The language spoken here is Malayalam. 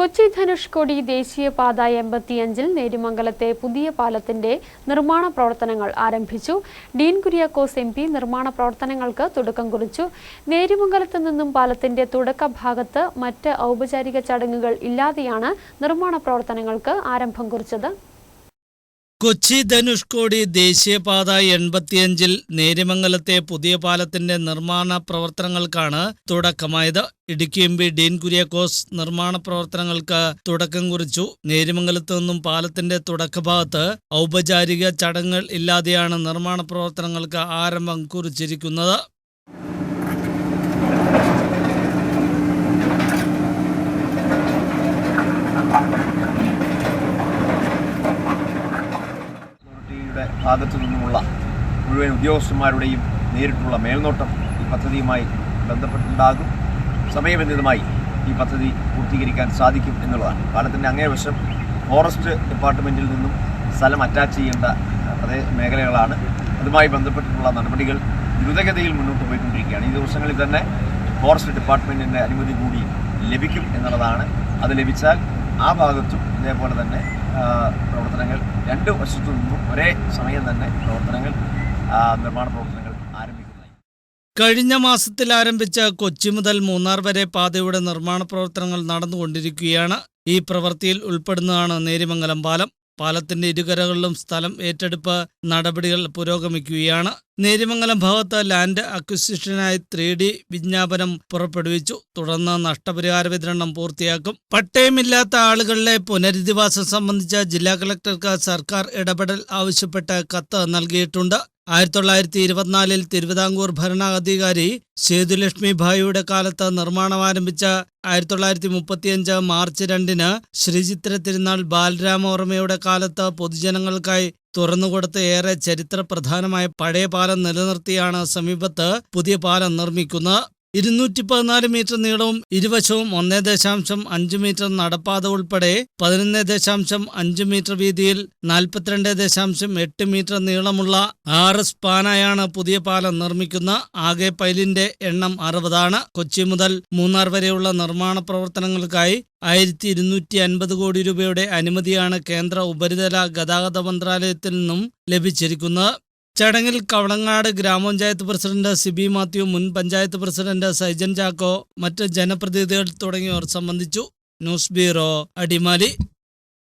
കൊച്ചി ധനുഷ്കോടി ദേശീയപാത എൺപത്തിയഞ്ചിൽ നേരിമംഗലത്തെ പുതിയ പാലത്തിന്റെ നിർമ്മാണ പ്രവർത്തനങ്ങൾ ആരംഭിച്ചു. ഡീൻ കുര്യാക്കോസ് എം പി നിർമ്മാണ പ്രവർത്തനങ്ങൾക്ക് തുടക്കം കുറിച്ചു. നേരിമംഗലത്ത് നിന്നും പാലത്തിന്റെ തുടക്ക ഭാഗത്ത് മറ്റ് ഔപചാരിക ചടങ്ങുകൾ ഇല്ലാതെയാണ് നിർമ്മാണ പ്രവർത്തനങ്ങൾക്ക് ആരംഭം കുറിച്ചത്. കൊച്ചി ധനുഷ്കോടി ദേശീയപാത എൺപത്തിയഞ്ചിൽ നേരിമംഗലത്തെ പുതിയ പാലത്തിന്റെ നിർമ്മാണ പ്രവർത്തനങ്ങൾക്കാണ് തുടക്കമായത്. ഇടുക്കി എം പി ഡീൻ കുര്യാക്കോസ് നിർമ്മാണ പ്രവർത്തനങ്ങൾക്ക് തുടക്കം കുറിച്ചു. നേരിമംഗലത്ത് നിന്നും പാലത്തിന്റെ തുടക്കഭാഗത്ത് ഔപചാരിക ചടങ്ങുകൾ ഇല്ലാതെയാണ് നിർമ്മാണ പ്രവർത്തനങ്ങൾക്ക് ആരംഭം കുറിച്ചിരിക്കുന്നത്. ഭാഗത്തു നിന്നുമുള്ള മുഴുവൻ ഉദ്യോഗസ്ഥന്മാരുടെയും നേരിട്ടുള്ള മേൽനോട്ടം ഈ പദ്ധതിയുമായി ബന്ധപ്പെട്ടുണ്ടാകും. സമയബന്ധിതമായി ഈ പദ്ധതി പൂർത്തീകരിക്കാൻ സാധിക്കും എന്നുള്ളതാണ്. പാലത്തിന്റെ അങ്ങേവശം ഫോറസ്റ്റ് ഡിപ്പാർട്ട്മെന്റിൽ നിന്നും സ്ഥലം അറ്റാച്ച് ചെയ്യേണ്ട പ്രദേശ പ്രദേ മേഖലകളാണ്. അതുമായി ബന്ധപ്പെട്ടിട്ടുള്ള നടപടികൾ ദ്രുതഗതിയിൽ മുന്നോട്ട് പോയിക്കൊണ്ടിരിക്കുകയാണ്. ഈ ദിവസങ്ങളിൽ തന്നെ ഫോറസ്റ്റ് ഡിപ്പാർട്ട്മെന്റിന്റെ അനുമതി കൂടി ലഭിക്കും എന്നുള്ളതാണ്. അത് ലഭിച്ചാൽ ആ ഭാഗത്തും ഇതേപോലെ തന്നെ പ്രവർത്തനങ്ങൾ രണ്ട് വശത്തു നിന്നും ഒരേ സമയം തന്നെ പ്രവർത്തനങ്ങൾ നിർമ്മാണ പ്രവർത്തനങ്ങൾ ആരംഭിക്കുന്നതായി. കഴിഞ്ഞ മാസത്തിൽ ആരംഭിച്ച കൊച്ചി മുതൽ മൂന്നാർ വരെ പാതയുടെ നിർമ്മാണ പ്രവർത്തനങ്ങൾ നടന്നുകൊണ്ടിരിക്കുകയാണ്. ഈ പ്രവൃത്തിയിൽ ഉൾപ്പെടുന്നതാണ് നേരിമംഗലം പാലം. പാലത്തിന്റെ ഇരുകരകളിലും സ്ഥലം ഏറ്റെടുപ്പ് നടപടികൾ പുരോഗമിക്കുകയാണ്. നേരിമംഗലം ഭാഗത്ത് ലാൻഡ് അക്വിസിഷനായി ത്രീ ഡി വിജ്ഞാപനം പുറപ്പെടുവിച്ചു. തുടർന്ന് നഷ്ടപരിഹാര വിതരണം പൂർത്തിയാക്കും. പട്ടയമില്ലാത്ത ആളുകളിലെ പുനരധിവാസം സംബന്ധിച്ച ജില്ലാ കളക്ടർക്ക് സർക്കാർ ഇടപെടൽ ആവശ്യപ്പെട്ട് കത്ത് നൽകിയിട്ടുണ്ട്. ആയിരത്തി തൊള്ളായിരത്തി ഇരുപത്തിനാലിൽ തിരുവിതാംകൂർ ഭരണാധികാരി സേതുലക്ഷ്മി ഭായിയുടെ കാലത്ത് നിർമ്മാണം ആരംഭിച്ച ആയിരത്തി തൊള്ളായിരത്തി മുപ്പത്തിയഞ്ച് മാർച്ച് രണ്ടിന് ശ്രീചിത്ര തിരുനാൾ ബാലരാമവർമ്മയുടെ കാലത്ത് പൊതുജനങ്ങൾക്കായി തുറന്നുകൊടുത്ത ഏറെ ചരിത്ര പ്രധാനമായ പഴയ പാലം നിലനിർത്തിയാണ് സമീപത്ത് പുതിയ പാലം നിർമ്മിക്കുന്നത് ഇരുന്നൂറ്റി പതിനാല് മീറ്റർ നീളവും ഇരുവശവും ഒന്നേ ദശാംശം അഞ്ച് മീറ്റർ നടപ്പാത ഉൾപ്പെടെ പതിനൊന്ന് ദശാംശം അഞ്ച് മീറ്റർ വീതിയിൽ നാൽപ്പത്തിരണ്ട് ദശാംശം എട്ട് മീറ്റർ നീളമുള്ള ആറ് സ്പാനായാണ് പുതിയ പാലം നിർമ്മിക്കുന്ന. ആകെ പൈലിന്റെ എണ്ണം അറുപതാണ്. കൊച്ചി മുതൽ മൂന്നാർ വരെയുള്ള നിർമ്മാണ പ്രവർത്തനങ്ങൾക്കായി ആയിരത്തി ഇരുന്നൂറ്റി അൻപത് കോടി രൂപയുടെ അനുമതിയാണ് കേന്ദ്ര ഉപരിതല ഗതാഗത മന്ത്രാലയത്തിൽ നിന്നും ലഭിച്ചിരിക്കുന്നത്. ചടങ്ങിൽ കവളങ്ങാട് ഗ്രാമപഞ്ചായത്ത് പ്രസിഡന്റ് സിബി മാത്യു മുൻ പഞ്ചായത്ത് പ്രസിഡന്റ് സൈജൻ ചാക്കോ മറ്റ് ജനപ്രതിനിധികൾ തുടങ്ങിയവർ സംബന്ധിച്ചു. News bureau Adimali.